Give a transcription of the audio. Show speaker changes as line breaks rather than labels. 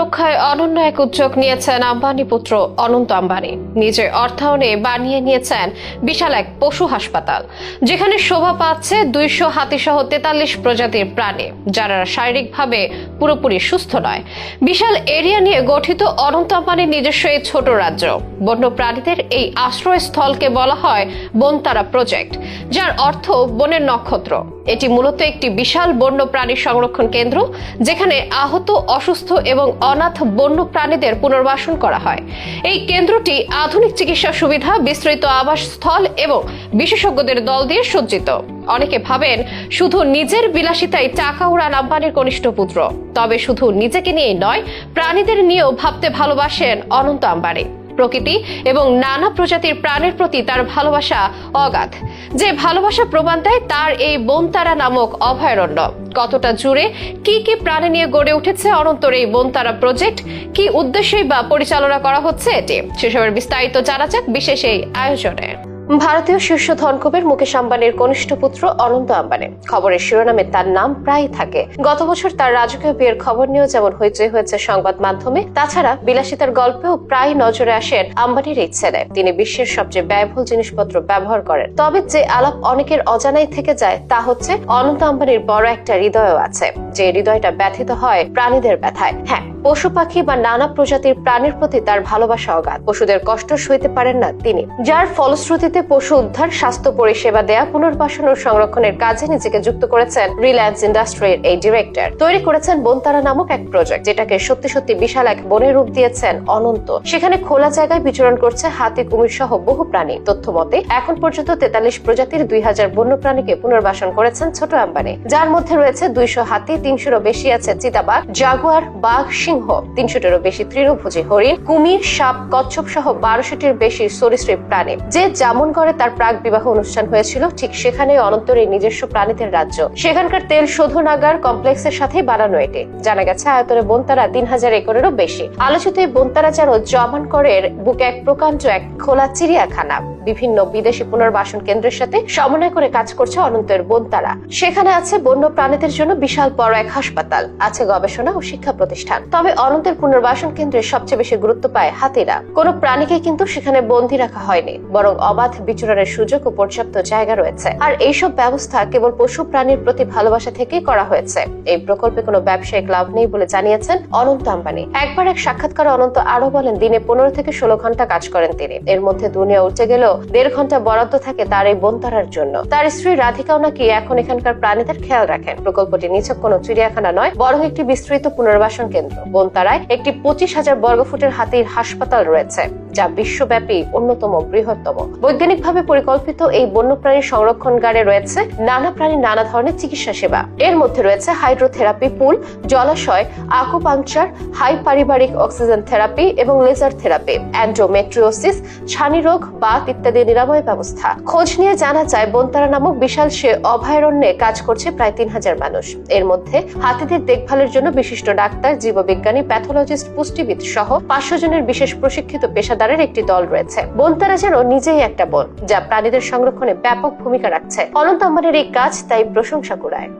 রক্ষায় অনন্য এক উদ্যোগ নিয়েছেন আম্বানি পুত্র অনন্ত আম্বানি। নিজের অর্থায়নে বানিয়ে নিয়েছেন বিশাল এক পশু হাসপাতাল, যেখানে শোভা পাচ্ছে দুইশো হাতিসহ তেতাল্লিশ প্রজাতির প্রাণী, যারা শারীরিকভাবে পুরোপুরি সুস্থ নয়। বিশাল এরিয়া নিয়ে গঠিত অনন্ত আম্বানির নিজস্ব এই ছোট রাজ্য। বন্য প্রাণীদের এই আশ্রয়স্থলকে বলা হয় বনতারা প্রজেক্ট, যার অর্থ বনের নক্ষত্র। এটি মূলত একটি বিশাল বন্য প্রাণী সংরক্ষণ কেন্দ্র, যেখানে আহত, অসুস্থ এবং অনাথ বন্য প্রাণীদের পুনর্বাসন করা হয়। এই কেন্দ্রটি আধুনিক চিকিৎসা সুবিধা, বিস্তৃত আবাসস্থল এবং বিশেষজ্ঞদের দল দিয়ে সজ্জিত। অনেকে ভাবেন, শুধু নিজের বিলাসিতায় টাকা উড়ান আম্বানির কনিষ্ঠ পুত্র, তবে শুধু নিজেকে নিয়েই নয়, প্রাণীদের নিয়েও ভাবতে ভালোবাসেন অনন্ত আম্বানি। প্রকৃতি এবং নানা প্রজাতির প্রাণের প্রতি তার ভালোবাসা অগাধ। যে ভালোবাসা প্রমাণ দেয় তার এই বনতারা নামক অভয়ারণ্য। কতটা জুড়ে কি কি প্রাণী নিয়ে গড়ে উঠেছে অনন্তর এই বনতারা প্রজেক্ট কি উদ্দেশ্যেই বা পরিচালনা করা হচ্ছে এটি? সেসবের বিস্তারিত জানা যাক বিশেষ এই আয়োজনে। ভারতীয় শীর্ষ ধনকুবের মুকেশ আম্বানির কনিষ্ঠ পুত্র অনন্ত আম্বানি। খবরের শিরোনামে তার নাম প্রায়ই থাকে। গত বছর তার রাজকীয় বিয়ের খবর নিয়েও যেমন হইচই হয়েছে সংবাদ মাধ্যমে, তাছাড়া বিলাসিতার গল্পেও প্রায় নজরে আসেন আম্বানির এই ছেলে। তিনি বিশ্বের সবচেয়ে ব্যয়বহুল জিনিসপত্র ব্যবহার করেন। তবে যে আলাপ অনেকের অজানাই থেকে যায়, তা হচ্ছে অনন্ত আম্বানির বড় একটা হৃদয়ও আছে। যে হৃদয়টা ব্যথিত হয় প্রাণীদের ব্যথায়। হ্যাঁ পশু পাখি বা নানা প্রজাতির প্রাণীর প্রতি তার ভালোবাসা অগাধ। পশুদের কষ্ট সইতে পারেন না তিনি। যার ফলশ্রুতিতে পশু উদ্ধার, স্বাস্থ্য পরিষেবা দেয়া, পুনর্বাসন ও সংরক্ষণের কাজে নিজেকে যুক্ত করেছেন রিলায়েন্স ইন্ডাস্ট্রির এই ডিরেক্টর তৈরি করেছেন বনতারা নামক এক প্রজেক্ট যেটাকে সত্যি সত্যি বিশাল এক বনের রূপ দিয়েছেন অনন্ত। সেখানে খোলা জায়গায় বিচরণ করছে হাতি কুমির সহ বহু প্রাণী। তথ্য মতে এখন পর্যন্ত তেতাল্লিশ প্রজাতির দুই হাজার বন্য প্রাণীকে পুনর্বাসন করেছেন ছোট আম্বানি। যার মধ্যে রয়েছে দুইশো হাতি, তিনশোরও বেশি আছে চিতাবাঘ, জাগুয়ার, বাঘ, সিংহ। তিনশোটিরও বেশি তৃণভোজী হরিণ, কুমির, সাপ, কচ্ছপ সহ বারোশোটির বেশি সরীসৃপ প্রাণী। যে যেমন করে তার প্রাক বিবাহ অনুষ্ঠান হয়েছিল। ঠিক সেখানে অনন্তর এই নিজস্ব প্রাণীদের রাজ্য। সেখানকার তেল শোধনাগার কমপ্লেক্সের সাথেই বানানো এটি। জানা গেছে, আয়তনে বনতারা তিন হাজার একরেরও বেশি। আলোচিত এই বনতারা যেন জমানকরের বুকে এক প্রকাণ্ড এক খোলা চিড়িয়াখানা। বিভিন্ন বিদেশি পুনর্বাসন কেন্দ্রের সাথে সমন্বয় করে কাজ করছে অনন্তের বনতারা। সেখানে আছে বন্য প্রাণীদের জন্য বিশাল বড় এক হাসপাতাল। আছে গবেষণা ও শিক্ষা প্রতিষ্ঠান। তবে অনন্তের পুনর্বাসন কেন্দ্রে সবচেয়ে বেশি গুরুত্ব পায় হাতিরা। কোনো প্রাণীকে কিন্তু সেখানে বন্দী রাখা হয়নি, বরং অবাধ বিচরণের সুযোগ ও পর্যাপ্ত জায়গা রয়েছে। আর এইসব ব্যবস্থা কেবল পশু প্রাণীর প্রতি ভালোবাসা থেকেই করা হয়েছে। এই প্রকল্পে কোনো ব্যবসায়িক লাভ নেই বলে জানিয়েছেন অনন্ত আম্বানি। একবার এক সাক্ষাৎকারে অনন্ত আরও বলেন, দিনে পনেরো থেকে ষোলো ঘণ্টা কাজ করেন তিনি। এর মধ্যে দুনিয়া উঠে গেলেও দেড় ঘণ্টা বরাদ্দ থাকে তার এই বনতারার জন্য। তার স্ত্রী রাধিকাও নাকি এখন এখানকার প্রাণীদের খেয়াল রাখেন। প্রকল্পটি নিছক কোনো চিড়িয়াখানা নয়, বরং একটি বিস্তৃত পুনর্বাসন কেন্দ্র। বনতারায় একটি পঁচিশ হাজার বর্গফুটের হাতির হাসপাতাল রয়েছে। যা বিশ্বব্যাপী অন্যতম বৃহত্তম। বৈজ্ঞানিকভাবে পরিকল্পিত এই বন্যপ্রাণী সংরক্ষণগারে রয়েছে নানা প্রাণীর নানা ধরনের চিকিৎসা সেবা। এর মধ্যে রয়েছে হাইড্রোথেরাপি পুল, জলাশয় আকুপাংচার হাই পারিবারিক অক্সিজেন থেরাপি এবং লেজার থেরাপি অ্যান্ড্রোমেট্রিওসিস ছানি রোগ, বাত ইত্যাদি নিরাময় ব্যবস্থা। খোঁজ নিয়ে জানা যায় বনতারা নামক বিশাল সে অভয়ারণ্যে কাজ করছে প্রায় তিন হাজার মানুষ। এর মধ্যে হাতিদের দেখভালের জন্য বিশিষ্ট ডাক্তার, জীববিজ্ঞানী, প্যাথোলজিস্ট, পুষ্টিবিদ সহ পাঁচশো জনের বিশেষ প্রশিক্ষিত পেশাদারের একটি দল রয়েছে। বনতারা যেন নিজেই একটা বন, যা প্রাণীদের সংরক্ষণে ব্যাপক ভূমিকা রাখছে। অনন্ত আম্বানির এই কাজ তাই প্রশংসা কুড়ায়।